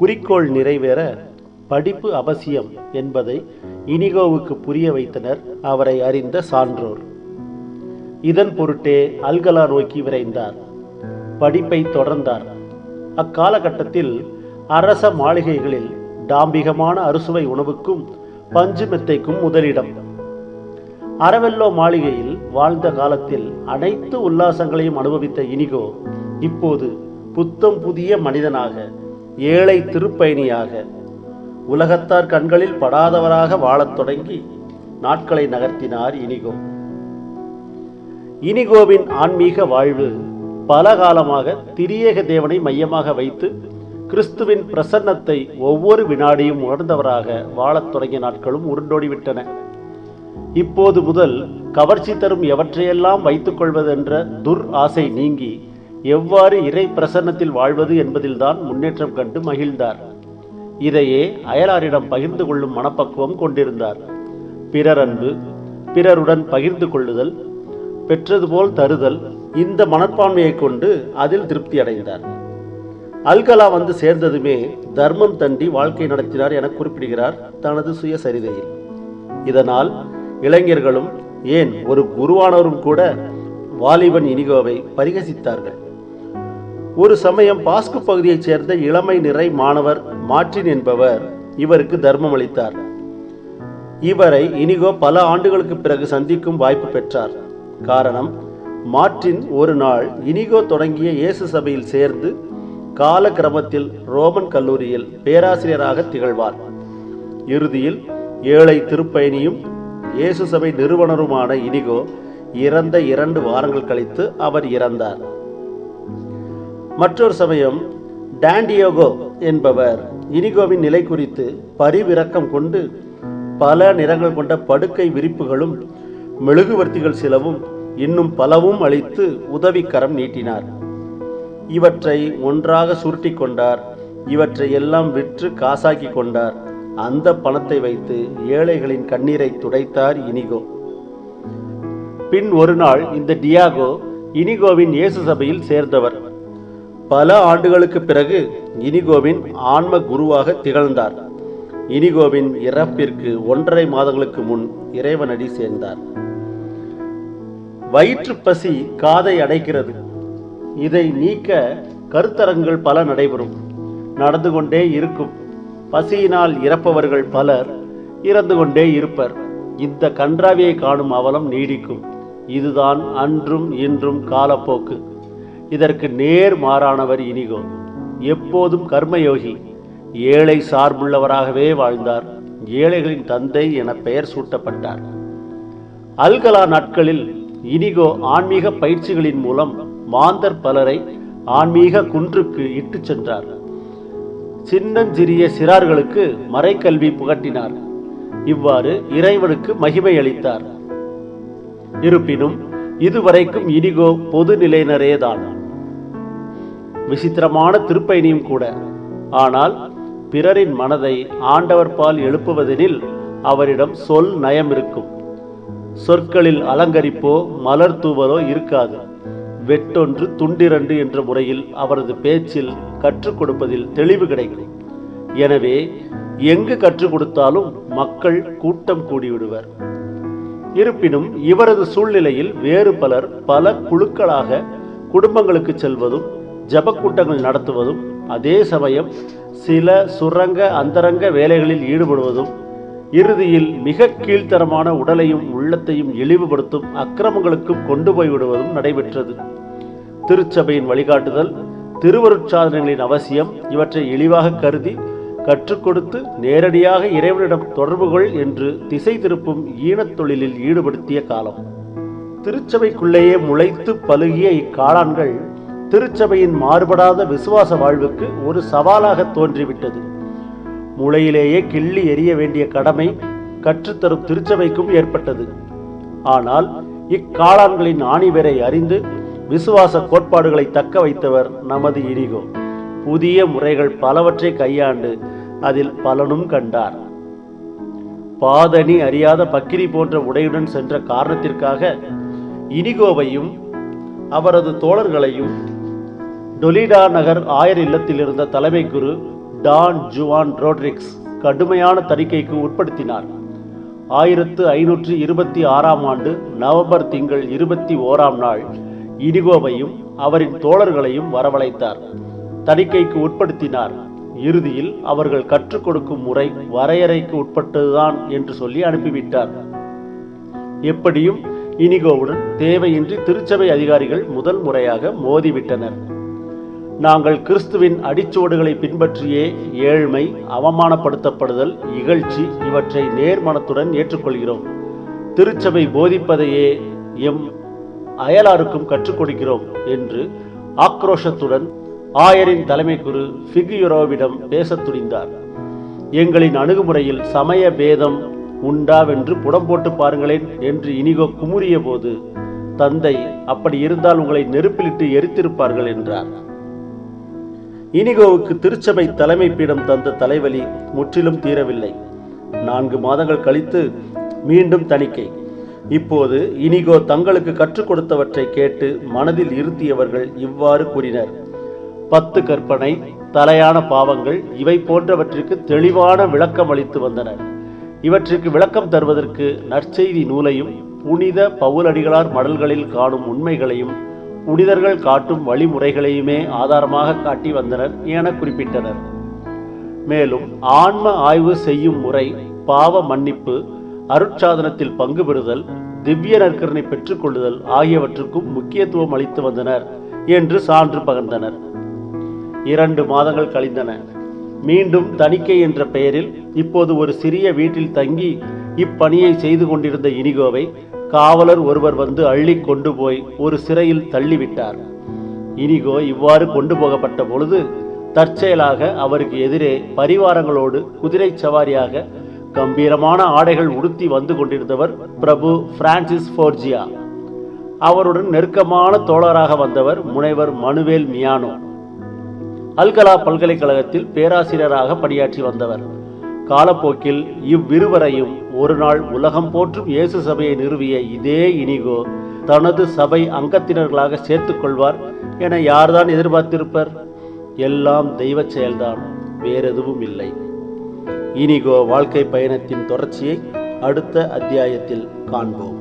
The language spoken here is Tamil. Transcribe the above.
குறிக்கோள் நிறைவேற படிப்பு அவசியம் என்பதை இனிகோவுக்கு புரிய வைத்தனர் அவரை அறிந்த சான்றோர். இதன் பொருட்டே அல்கலா நோக்கி விரைந்தார். படிப்பை தொடர்ந்தார். அக்காலகட்டத்தில் அரச மாளிகைகளில் டாம்பிகமான அறுசுவை உணவுக்கும் பஞ்சு மெத்தைக்கும் முதலிடம். அரவெல்லோ மாளிகையில் வாழ்ந்த காலத்தில் அனைத்து உல்லாசங்களையும் அனுபவித்த இனிகோ இப்போது புத்தம் புதிய மனிதனாக ஏழை திருப்பயணியாக உலகத்தார் கண்களில் படாதவராக வாழத் தொடங்கி நாட்களை நகர்த்தினார் இனிகோ. இனிகோவின் ஆன்மீக வாழ்வு பல காலமாக திரியேக தேவனை மையமாக வைத்து கிறிஸ்துவின் பிரசன்னத்தை ஒவ்வொரு வினாடியும் உணர்ந்தவராக வாழத் தொடங்கிய நாட்களும் உருண்டோடிவிட்டன. இப்போது முதல் கவர்ச்சி தரும் எவற்றையெல்லாம் வைத்துக் கொள்வதென்ற துர் ஆசை நீங்கி எவ்வாறு இறை பிரசன்னத்தில் வாழ்வது என்பதில்தான் முன்னேற்றம் கண்டு மகிழ்ந்தார். இதையே அயலாரிடம் பகிர்ந்து கொள்ளும் மனப்பக்குவம் கொண்டிருந்தார். பிறர் அன்பு பிறருடன் பகிர்ந்து கொள்ளுதல் பெற்றது போல் தருதல் இந்த மனப்பான்மையை கொண்டு அதில் திருப்தி அடைந்தார். அல்கலா வந்து சேர்ந்ததுமே தர்மம் தண்டி வாழ்க்கை நடத்தினார் என குறிப்பிடுகிறார் தனது சுயசரிதையில் இதனால் இளைஞர்களும் ஏன் ஒரு குருவானவரும் கூட வாலிபன் இனிகோவை பரிகசித்தார்கள். ஒரு சமயம் பாஸ்கு பகுதியைச் சேர்ந்த இளமை நிறை மாணவர் மார்டின் என்பவர் இவருக்கு தர்மம் அளித்தார். இவரை இனிகோ பல ஆண்டுகளுக்கு பிறகு சந்திக்கும் வாய்ப்பு பெற்றார். காரணம் மார்டின் ஒரு நாள் இனிகோ தொடங்கிய இயேசு சபையில் சேர்ந்து கால கிரமத்தில் ரோமன் கல்லூரியில் பேராசிரியராக திகழ்வார். இறுதியில் ஏழை திருப்பயணியும் இயேசு சபை நிறுவனருமான இனிகோ இறந்த இரண்டு வாரங்கள் கழித்து அவர் இறந்தார். மற்றொரு சமயம் டாண்டியோகோ என்பவர் இனிகோவின் நிலை குறித்து பரிவிறக்கம் கொண்டு பல நிறங்கள் கொண்ட படுக்கை விரிப்புகளும் மெழுகுவர்த்திகள் சிலவும் இன்னும் பலவும் அளித்து உதவிக்கரம் நீட்டினார். இவற்றை ஒன்றாக சுருட்டி கொண்டார். இவற்றை எல்லாம் விற்று காசாக்கி கொண்டார். அந்த பணத்தை வைத்து ஏழைகளின் கண்ணீரை துடைத்தார் இனிகோ. பின் ஒரு நாள் இந்த டியாகோ இனிகோவின் இயேசு சபையில் சேர்ந்தவர். பல ஆண்டுகளுக்கு பிறகு இனிகோவின் ஆன்ம குருவாக திகழ்ந்தார். இனிகோவின் இறப்பிற்கு ஒன்றரை மாதங்களுக்கு முன் இறைவனடி சேர்ந்தார். வயிற்று பசி காதை அடைக்கிறது. இதை நீக்க கருத்தரங்கள் பல நடைபெறும். நடந்து கொண்டே இருக்கும். பசியினால் இறப்பவர்கள் பலர் இறந்து கொண்டே இருப்பர். இந்த கன்றாவியை காணும் அவலம் நீடிக்கும். இதுதான் அன்றும் இன்றும் காலப்போக்கு. இதற்கு நேர் மாறானவர் இனிகோ. எப்போதும் கர்மயோகி ஏழை சார்புள்ளவராகவே வாழ்ந்தார். ஏழைகளின் தந்தை என பெயர் சூட்டப்பட்டார். அல்கலா நாட்களில் இனிகோ ஆன்மீக பயிற்சிகளின் மூலம் மாந்தர் பலரை ஆன்மீக குன்றுக்கு இட்டுச் சென்றார். சின்னஞ்சிறிய சிறார்களுக்கு மறைக்கல்வி புகட்டினார். இவ்வாறு இறைவனுக்கு மகிமை அளித்தார். இருப்பினும் இதுவரைக்கும் இனிகோ பொது நிலையினரேதான். விசித்திரமான திருப்பயணியும் கூட. ஆனால் பிறரின் மனதை ஆண்டவர் பால் எழுப்புவதெனில் அவரிடம் சொல் நயம் இருக்கும். சொற்களில் அலங்கரிப்போ மலர் தூவலோ இருக்காது. வெட்டொன்று துண்டிரண்டு என்ற முறையில் அவரது பேச்சில் கற்றுக் கொடுப்பதில் தெளிவு கிடைக்கும். எனவே எங்கு கற்றுக் கொடுத்தாலும் மக்கள் கூட்டம் கூடிவிடுவர். இருப்பினும் இவரது சூழ்நிலையில் வேறு பலர் பல குழுக்களாக குடும்பங்களுக்கு செல்வதும் ஜபக்கூட்டங்கள் நடத்துவதும் அதே சமயம் சில சுரங்க அந்தரங்க வேலைகளில் ஈடுபடுவதும் இறுதியில் மிக கீழ்த்தரமான உடலையும் உள்ளத்தையும் இழிவுபடுத்தும் அக்கிரமங்களுக்கும் கொண்டு போய் விடுவதும் நடைபெற்றது. திருச்சபையின் வழிகாட்டுதல் திருவருட்சாதனங்களின் அவசியம் இவற்றை இழிவாக கருதி கற்றுக் கொடுத்து நேரடியாக இறைவனிடம் தொடர்பு கொள் என்று திசை திருப்பும் ஈனத் தொழிலில் ஈடுபடுத்திய காலம். திருச்சபைக்குள்ளேயே முளைத்து பழுகிய இக்காளான்கள் திருச்சபையின் மாறுபடாத விசுவாச வாழ்வுக்கு ஒரு சவாலாக தோன்றிவிட்டது. முளையிலேயே கிள்ளி எறிய வேண்டிய கடமை கற்றுத்தரும் திருச்சபைக்கும் ஏற்பட்டது. ஆனால் இக்காளான்களின் ஆணிவரை அறிந்து விசுவாச கோட்பாடுகளை தக்க வைத்தவர் நமது இனிகோ புதிய முறைகள் பலவற்றை கையாண்டு அதில் பலனும் கண்டார். பாதணி அறியாத பக்கிரி போன்ற உடையுடன் சென்ற காரணத்திற்காக இனிகோவையும் அவரது தோழர்களையும் டொலிடா நகர் ஆயர் இல்லத்தில் இருந்த தலைமை குரு டான் ஜுவான் ரோட்ரிக்ஸ் கடுமையான தணிக்கைக்கு உட்படுத்தினார். ஆயிரத்து ஐநூற்று இருபத்தி ஆறாம் ஆண்டு நவம்பர் திங்கள் இருபத்தி ஓராம் நாள் இனிகோவையும் அவரின் தோழர்களையும் வரவழைத்தார். தணிக்கைக்கு உட்படுத்தினார். இறுதியில் அவர்கள் கற்றுக் கொடுக்கும் முறை வரையறைக்கு உட்பட்டதுதான் என்று சொல்லி அனுப்பிவிட்டார். எப்படியும் இனிகோவுடன் தேவையின்றி திருச்சபை அதிகாரிகள் முதல் முறையாக மோதிவிட்டனர். நாங்கள் கிறிஸ்துவின் அடிச்சுவடுகளை பின்பற்றியே ஏழ்மை அவமானப்படுத்தப்படுதல் இகழ்ச்சி இவற்றை நேர்மனத்துடன் ஏற்றுக்கொள்கிறோம். திருச்சபை போதிப்பதையே எம் அயலாருக்கும் கற்றுக் கொடுக்கிறோம் என்று ஆக்ரோஷத்துடன் ஆயரின் தலைமை குரு ஃபிகியுரோவிடம் பேசத் துணிந்தார். எங்களின் அணுகுமுறையில் சமய பேதம் உண்டாவென்று புடம் போட்டு பாருங்களேன் என்று இனிகோ குமுறிய போது தந்தை அப்படி இருந்தால் உங்களை நெருப்பிலிட்டு எரித்திருப்பார்கள் என்றார். இனிகோவுக்கு திருச்சபை தலைமை பீடம் தந்த தலைவலி முற்றிலும் தீரவில்லை. நான்கு மாதங்கள் கழித்து மீண்டும் தணிக்கை. இப்போது இனிகோ தங்களுக்கு கற்றுக் கொடுத்தவற்றை கேட்டு மனதில் இருத்தியவர்கள் இவ்வாறு கூறினர். பத்து கற்பனை தலையான பாவங்கள் இவை போன்றவற்றிற்கு தெளிவான விளக்கம் அளித்து வந்தனர். இவற்றிற்கு விளக்கம் தருவதற்கு நற்செய்தி நூலையும் புனித பவுலடிகளார் மடல்களில் காணும் உண்மைகளையும் புனிதர்கள் காட்டும் வழிமுறைகளையுமே ஆதாரமாக காட்டி வந்தனர் என குறிப்பிட்டனர். மேலும் ஆன்ம ஆய்வு செய்யும் முறை பாவ மன்னிப்பு அருட்சாதனத்தில் பங்கு பெறுதல் திவ்ய நற்கரனை பெற்றுக்கொள்ளுதல் ஆகியவற்றுக்கும் முக்கியத்துவம் அளித்து வந்தனர் என்று சான்று பகிர்ந்தனர். இரண்டு மாதங்கள் கழிந்தன. மீண்டும் தணிக்கை என்ற பெயரில் இப்போது ஒரு சிறிய வீட்டில் தங்கி இப்பணியை செய்து கொண்டிருந்த இனிகோவை காவலர் ஒருவர் வந்து அள்ளி கொண்டு போய் ஒரு சிறையில் தள்ளிவிட்டார். இனிகோ இவ்வாறு கொண்டு போகப்பட்ட பொழுது தற்செயலாக அவருக்கு எதிரே பரிவாரங்களோடு குதிரை சவாரியாக கம்பீரமான ஆடைகள் உடுத்தி வந்து கொண்டிருந்தவர் பிரபு பிரான்சிஸ் ஃபோர்ஜியா. அவருடன் நெருக்கமான தோழராக வந்தவர் முனைவர் மனுவேல் மியானோ. அல்கலா பல்கலைக்கழகத்தில் பேராசிரியராக பணியாற்றி வந்தவர். காலப்போக்கில் இவ்விருவரையும் ஒரு நாள் உலகம் போற்றும் இயேசு சபையை நிறுவிய இதே இனிகோ தனது சபை அங்கத்தினர்களாக சேர்த்துக் கொள்வார் என யார்தான் எதிர்பார்த்திருப்பர்? எல்லாம் தெய்வ செயல்தான் வேறெதுவும் இல்லை. இனிகோ வாழ்க்கை பயணத்தின் தொடர்ச்சியை அடுத்த அத்தியாயத்தில் காண்போம்.